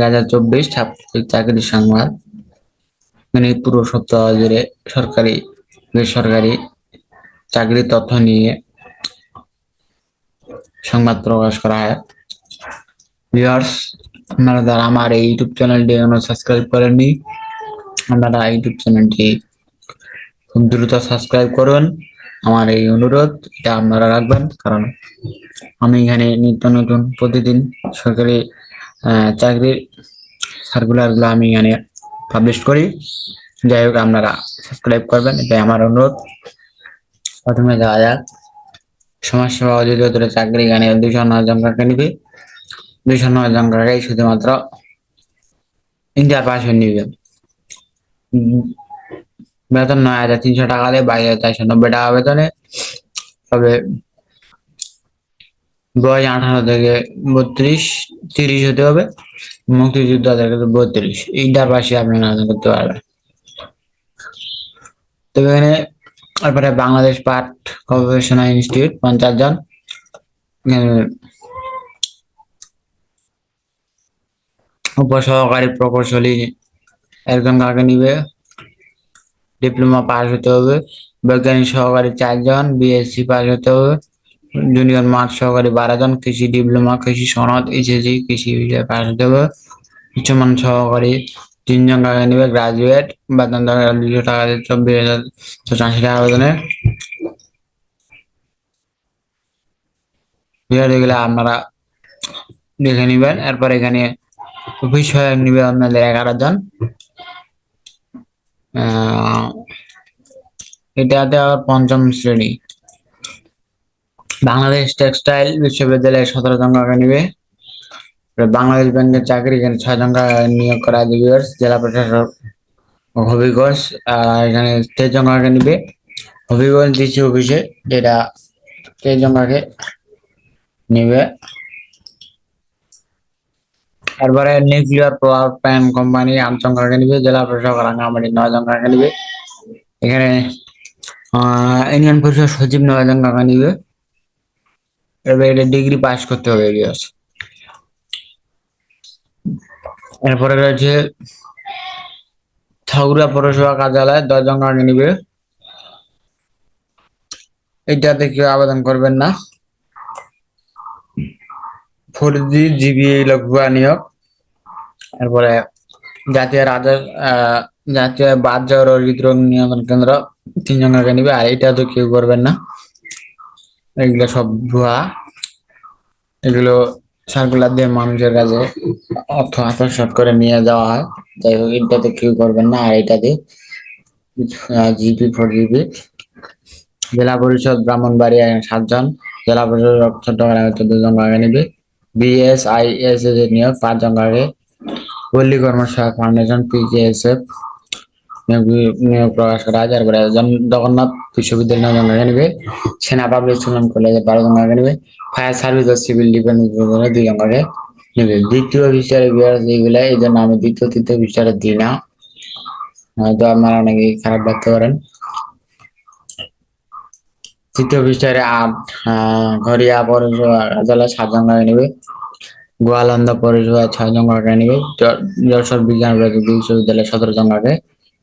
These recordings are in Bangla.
দুই চব্বিশ সাপ্তাহিক চাকরি সংবাদ। মানে পুরো সপ্তাহ জুড়ে সরকারি, বেসরকারি চাকরি তথ্য নিয়ে সংবাদ প্রকাশ করা হয়। ভিউয়ার্স, আপনারা যারা আমার এই ইউটিউব চ্যানেলটি এখনও সাবস্ক্রাইব করেননি, আপনারা ইউটিউব চ্যানেলটি খুব দ্রুত সাবস্ক্রাইব করুন। আমার এই অনুরোধ, এটা আপনারা রাখবেন, কারণ আমি এখানে নিত্য নতুন প্রতিদিন সরকারি চাকরির সার্কুলারগুলো আমি এখানে পাবলিশ করি। যাই হোক, আপনারা সাবস্ক্রাইব করবেন, এটাই আমার অনুরোধ। প্রথমে যাওয়া যাক। সমাজসেবা অধিদপ্তরে চাকরি এখানে দুইশো নয় জন কাকে নিবে দুইশো নয় জন কাকে শুধুমাত্র ইন্টার পাস হয়ে নিবে। বেতন নয় হাজার তিনশো টাকা দিয়ে বাইশ হাজার চারশো নব্বই টাকা বেতনে। তবে বয়স আঠারো থেকে বত্রিশ, তিরিশ হতে হবে। মুক্তিযোদ্ধাদের কাছে বত্রিশ। ইন্টার পাশে আপনারা আবেদন করতে পারবেন। তবে এখানে তারপরে বাংলাদেশ পাট গবেষণা ইনস্টিটিউট, পঞ্চাশ জন। উপসহকারী প্রকৌশলী একজন কাকে নিবে? ডিপ্লোমা পাস হতে হবে। বৈজ্ঞানিক সহকারী চারজন, বিএসসি পাস হতে হবে। জুনিয়র মাঠ সহকারী বারো জন কৃষি ডিপ্লোমা, কৃষি সনদ এইচএসি কৃষি বিষয়ে হতে হবে উচ্চমান সহকারী তিনজন টাকা নিবে গ্রাজুয়েট বেতন দুশো টাকা চব্বিশ হাজার আশি টাকা বেতনে। বিষয়গুলো আপনারা দেখে নিবেন। এরপর এখানে অফিস সহায়ক নিবে আপনাদের এগারো জন। এটাতে আবার পঞ্চম শ্রেণি। বাংলাদেশ টেক্সটাইল বিশ্ববিদ্যালয়ে সতেরো জন নিবে বাংলাদেশ ব্যাংকের চাকরি এখানে ছয় জন নিয়োগ করা আছে জেলা প্রশাসক হবিগঞ্জ এখানে তেইশ জন কাকে নিবে হবিগঞ্জ ডিসি অফিসে এটা তেইশ জন কাকে নিবে। তারপরে নিউক্লিয়ার পাওয়ার প্ল্যান্ট কোম্পানি আট জন কাকে নিবে জেলা প্রশাসক রাঙ্গামাটি নয় জন কাকে নিবে এখানে ইউনিয়ন পরিষদ সচিব নয় জন কাকে নিবে এবার এটা ডিগ্রি পাস করতে হবে viewers। এরপরে রয়েছে ঠাকুরা পৌরসভা কার্যালয় দশ জন কাকে নিবে। এটাতে কেউ আবেদন করবেন না। ফোর জি জিবি এগুলো ভুয়া নিয়োগ। এরপরে জাতীয় আহ, জাতীয় বাহ্য ও হৃদরোগ নিয়ন্ত্রণ কেন্দ্র তিনজন কাকে নিবে আর এটা তো কেউ করবেন না। এগুলো সব ভুয়া। এগুলো সার্কুলার দিয়ে মানুষের কাছে অর্থ আত্মসাৎ করে নিয়ে যাওয়া হয়। যাই হোক, এটাতে কেউ করবেন না। আর এটাতে জিপি ফোর জিবি জেলা পরিষদ ব্রাহ্মণবাড়িয়া সাতজন, জেলা পরিষদ চট্টগ্রামে চোদ্দ জন কাকে নিবে। বিএসআইএস নিয়োগ পাঁচজন কাকে পল্লী কর্মসহায়ক ফাউন্ডেশন পিকেএসএফ প্রকাশ করা তারপরে জন- জগন্নাথ বিশ্ববিদ্যালয় নিবে সেনা পাবলিক স্কুল কলেজে বারো জন নিবে ফায়ার সার্ভিস ও সিভিল ডিফেন্স দুই কাকে নিবে। দ্বিতীয় বিচারে যেগুলা, এই জন্য আমি দ্বিতীয়, তৃতীয় বিচারে দিই না। হয়তো আপনারা অনেকে খারাপ ভাবতে পারেন। তৃতীয় বিচারে আট ঘরিয়া কার্যালয় সাতজন কাকে নিবে, গোয়ালন্দ পৌরসভা ছয় জন নিবে যশোর বিজ্ঞান বিশ্ববিদ্যালয় সতেরো জন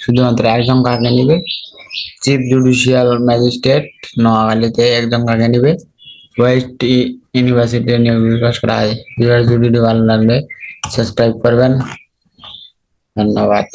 শুধুমাত্র একজন কাকে নিবে? চিফ জুডিশিয়াল ম্যাজিস্ট্রেট নোয়াখালীতে একজন কাকে নিবে? ওয়েস্ট ইউনিভার্সিটি নিয়োগ দিবস করা হয়েছে ভিডিওটি ভালো লাগলে সাবস্ক্রাইব করবেন। ধন্যবাদ।